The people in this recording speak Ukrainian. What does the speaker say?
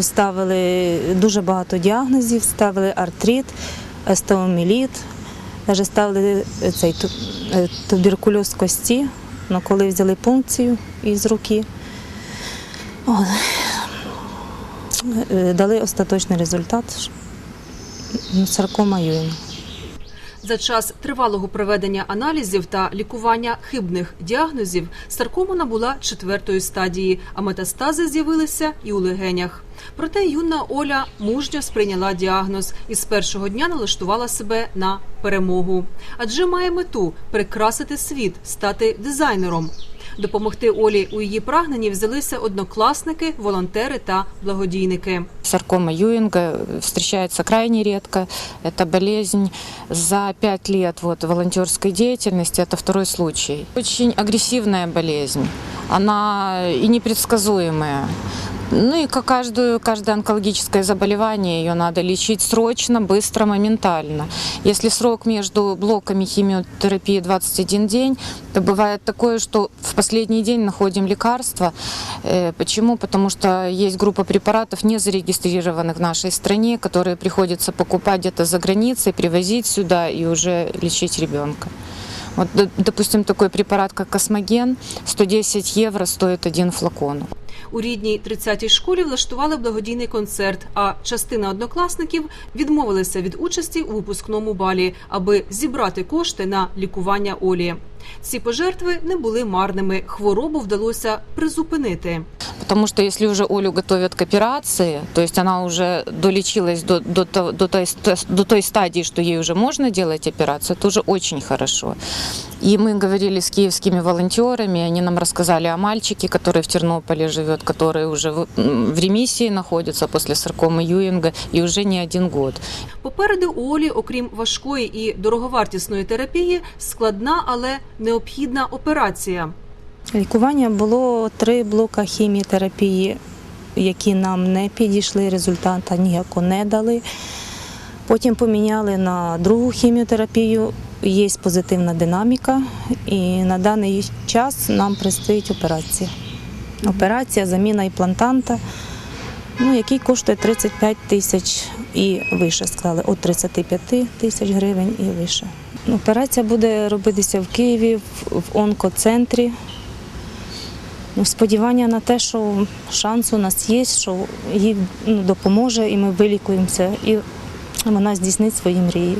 Ставили дуже багато діагнозів, ставили артрит, естеоміліт, навіть ставили цей е, туберкульоз кості, ну, коли взяли пункцію із руки. О, е, Дали остаточний результат м, саркома Юїна. За час тривалого проведення аналізів та лікування хибних діагнозів саркома набула четвертої стадії, а метастази з'явилися і у легенях. Проте юна Оля мужньо сприйняла діагноз і з першого дня налаштувала себе на перемогу. Адже має мету прикрасити світ, стати дизайнером. Допомогти Олі у її прагненні взялися однокласники, волонтери та благодійники. Саркома Юінга зустрічається крайне рідко. Це болезнь за пять лет вот, волонтерської діяльності, це другий случай. Очень агресивна болезнь. вона і непредсказуемая. Ну и как каждую, каждое онкологическое заболевание, ее надо лечить срочно, быстро, моментально. Если срок между блоками химиотерапии 21 день, то бывает такое, что в последний день находим лекарства. Э, Почему? Потому что есть группа препаратов, не зарегистрированных в нашей стране, которые приходится покупать где-то за границей, привозить сюда и уже лечить ребенка. Вот, допустим, такой препарат, как Космоген, 110 евро стоит один флакон. У рідній 30-й школі влаштували благодійний концерт, а частина однокласників відмовилися від участі у випускному балі, аби зібрати кошти на лікування Олі. Ці пожертви не були марними. Хворобу вдалося призупинити. Потому что если уже Олю готовят к операции, то есть она уже долечилась до, до, то- до, той, ст- до той стадии, что ей уже можно делать операцию, это уже очень хорошо. И мы говорили с киевскими волонтерами, они нам рассказали о мальчике, который в Тернополе живет, который уже в, м, в ремиссии находится после саркомы Юинга и уже не один год. Попереду у Олі, окрім важкої і дороговартісної терапії, складна, але необхідна операція. Лікування було три блока хіміотерапії, які нам не підійшли, результата ніякого не дали. Потім поміняли на другу хіміотерапію. Є позитивна динаміка, і на даний час нам предстоїть операція. Операція, заміна імплантанта, ну, який коштує 35 тисяч і вище, сказали, від 35 тисяч гривень і вище. Операція буде робитися в Києві, в онкоцентрі. Ну, сподівання на те, що шанс у нас є, що їй ну, допоможе, і ми вилікуємося, і вона здійснить свої мрії.